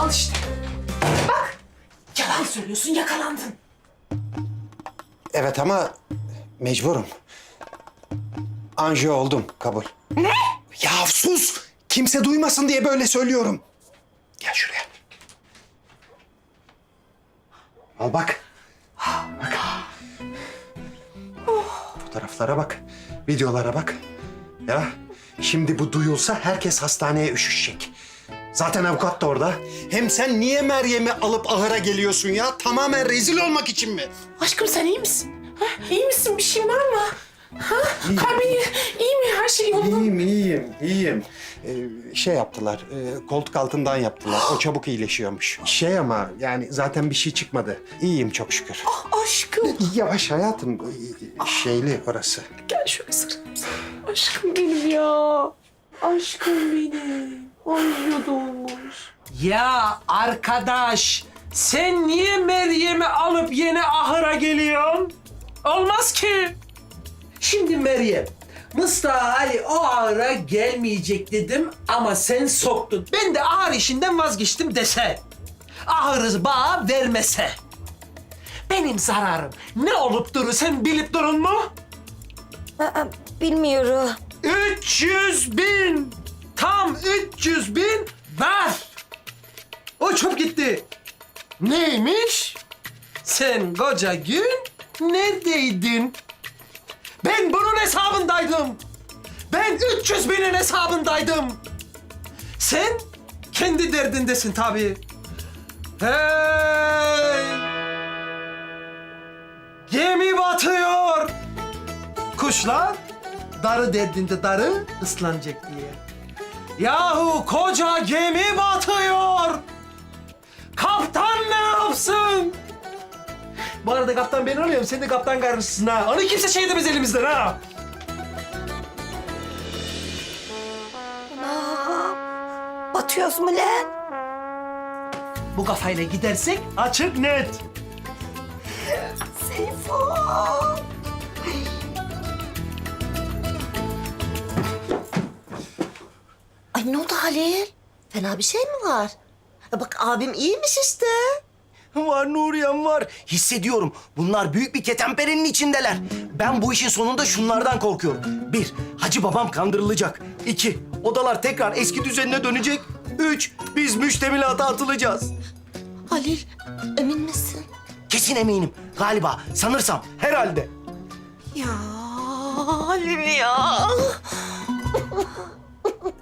Al işte. Bak. Yalan söylüyorsun yakalandın. Evet ama mecburum. Anjiyo oldum kabul. Ne? Ya sus! Kimse duymasın diye böyle söylüyorum. Gel şuraya. Al bak. Bak. Fotoğraflara bak. Videolara bak. Ya şimdi bu duyulsa herkes hastaneye üşüşecek. Zaten avukat da orada. Hem sen niye Meryem'i alıp ahıra geliyorsun ya? Tamamen rezil olmak için mi? Aşkım sen iyi misin? Ha? İyi misin? Bir şeyin var mı? Ha? Kalbin iyi, iyi mi? Her şey yolunda mı? İyiyim, iyiyim, iyiyim. Ee, şey yaptılar, e, koltuk altından yaptılar. O çabuk iyileşiyormuş. Şey ama yani zaten bir şey çıkmadı. İyiyim çok şükür. Aşkım. Yavaş hayatım, e, şeyli orası. Gel şöyle sarılayım sana. Aşkım benim ya. Aşkım benim. Ay ya doğmuş. Ya arkadaş, sen niye Meryem'i alıp yine ahıra geliyorsun? Olmaz ki. Şimdi Meryem, Mustafa Ali o ahıra gelmeyecek dedim ama sen soktun. Ben de ahır işinden vazgeçtim dese. Ahırı bana vermese. Benim zararım ne olup durur sen bilip durun mu? Aa, bilmiyorum. 300 bin. Tam 300 bin ver. Uçup gitti. Neymiş? Sen koca gün neredeydin? Ben bunun hesabındaydım. Ben 300 binin hesabındaydım. Sen kendi derdindesin tabii. Hey! Gemi batıyor. Kuşlar darı derdinde darı ıslanacak diye. Yahu koca gemi batıyor. Kaptan ne yapsın? Bu arada kaptan ben oluyorum. Sen de kaptan karısısın ha. Onu kimse şey edemez elimizden ha. Batıyoruz mu lan? Bu kafayla gidersek açık net. Seyfo. Ay ne oldu Halil? Fena bir şey mi var? Ya bak abim iyiymiş işte. Var Nuriyem var. Hissediyorum. Bunlar büyük bir ketemperenin içindeler. Ben bu işin sonunda şunlardan korkuyorum. Bir, Hacı babam kandırılacak. İki, odalar tekrar eski düzenine dönecek. Üç, biz müştemilata atılacağız. Halil emin misin? Kesin eminim. Galiba, sanırsam, herhalde. Ya Halil ya.